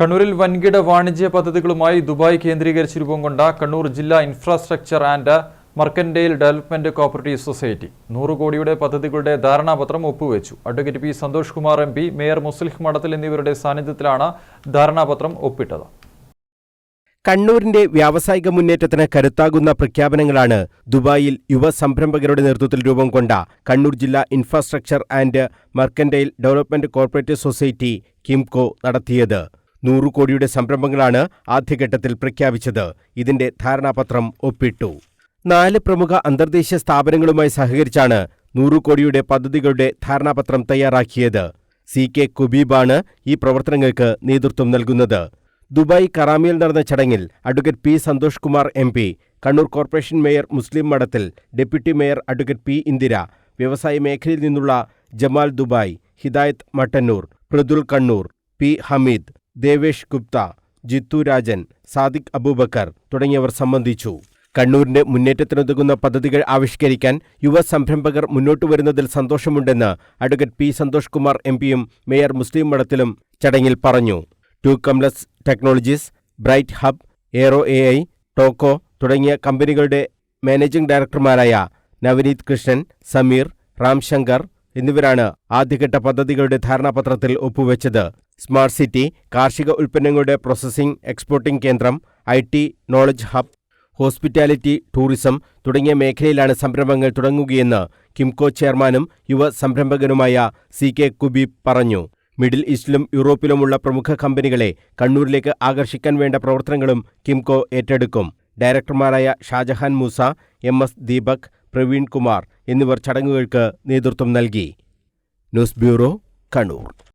കണ്ണൂരിൽ വൻകിട വാണിജ്യ പദ്ധതികളുമായി ദുബായ് കേന്ദ്രീകരിച്ച് രൂപം കൊണ്ട കണ്ണൂർ ജില്ലാ infrastructure and mercantile development cooperative society നൂറ് കോടിയുടെ പദ്ധതികളുടെ ധാരണാപത്രം ഒപ്പുവെച്ചു. Advocate P Santhosh Kumar M P mayor Muslih Madathil എന്നിവരുടെ സാന്നിധ്യത്തിലാണ് ധാരണാപത്രം ഒപ്പിട്ടത്. കണ്ണൂരിന്റെ വ്യാവസായിക മുന്നേറ്റത്തിന് കരുത്താകുന്ന പ്രഖ്യാപനങ്ങളാണ് ദുബായിൽ യുവ സംരംഭകരുടെ നേതൃത്വത്തിൽ രൂപം കൊണ്ട കണ്ണൂർ ജില്ലാ infrastructure and mercantile development cooperative society Kimco നടത്തിയത്. നൂറു കോടിയുടെ സംരംഭങ്ങളാണ് ആദ്യഘട്ടത്തിൽ പ്രഖ്യാപിച്ചത്. ഇതിന്റെ ധാരണാപത്രം ഒപ്പിട്ടു. നാല് പ്രമുഖ അന്തർദേശീയ സ്ഥാപനങ്ങളുമായി സഹകരിച്ചാണ് നൂറ് കോടിയുടെ പദ്ധതികളുടെ ധാരണാപത്രം തയ്യാറാക്കിയത്. സി കെ കുബീബാണ് ഈ പ്രവർത്തനങ്ങൾക്ക് നേതൃത്വം നൽകുന്നത്. ദുബായ് കറാമിയിൽ നടന്ന ചടങ്ങിൽ advocate P Santhosh Kumar M P Kannur corporation mayor Muslim Madathil deputy mayor advocate P Indira വ്യവസായ മേഖലയിൽ നിന്നുള്ള ജമാൽ ദുബായ് ഹിദായത്ത് മട്ടന്നൂർ പ്രദുൽ കണ്ണൂർ പി ഹമീദ് ദേവേഷ് ഗുപ്ത ജിത്തു രാജൻ സാദിഖ് അബൂബക്കർ തുടങ്ങിയവർ സംബന്ധിച്ചു. കണ്ണൂരിന്റെ മുന്നേറ്റത്തിനുതകുന്ന പദ്ധതികൾ ആവിഷ്കരിക്കാൻ യുവ സംരംഭകർ മുന്നോട്ടു വരുന്നതിൽ സന്തോഷമുണ്ടെന്ന് advocate P Santhosh Kumar M പിയും മേയർ മുസ്ലിം മഠത്തിലും ചടങ്ങിൽ പറഞ്ഞു. ടു കംലസ് technologies bright hub aero A I Toko തുടങ്ങിയ കമ്പനികളുടെ മാനേജിംഗ് ഡയറക്ടർമാരായ നവനീത് കൃഷ്ണൻ സമീർ റാംശങ്കർ എന്നിവരാണ് ആദ്യഘട്ട പദ്ധതികളുടെ ധാരണാപത്രത്തിൽ ഒപ്പുവെച്ചത്. സ്മാർട്ട് സിറ്റി കാർഷിക ഉൽപ്പന്നങ്ങളുടെ പ്രോസസ്സിംഗ് എക്സ്പോർട്ടിംഗ് കേന്ദ്രം I T knowledge hub hospitality tourism തുടങ്ങിയ മേഖലയിലാണ് സംരംഭങ്ങൾ തുടങ്ങുകയെന്ന് കിംകോ ചെയർമാനും യുവ സംരംഭകനുമായ സി കെ കുബീബ് പറഞ്ഞു. മിഡിൽ ഈസ്റ്റിലും യൂറോപ്പിലുമുള്ള പ്രമുഖ കമ്പനികളെ കണ്ണൂരിലേക്ക് ആകർഷിക്കാൻ വേണ്ട പ്രവർത്തനങ്ങളും കിംകോ ഏറ്റെടുക്കും. ഡയറക്ടർമാരായ ഷാജഹാൻ മൂസ എം എസ് ദീപക് പ്രവീൺ കുമാർ എന്നിവർ ചടങ്ങുകൾക്ക് നേതൃത്വം നൽകി. News bureau Kannur.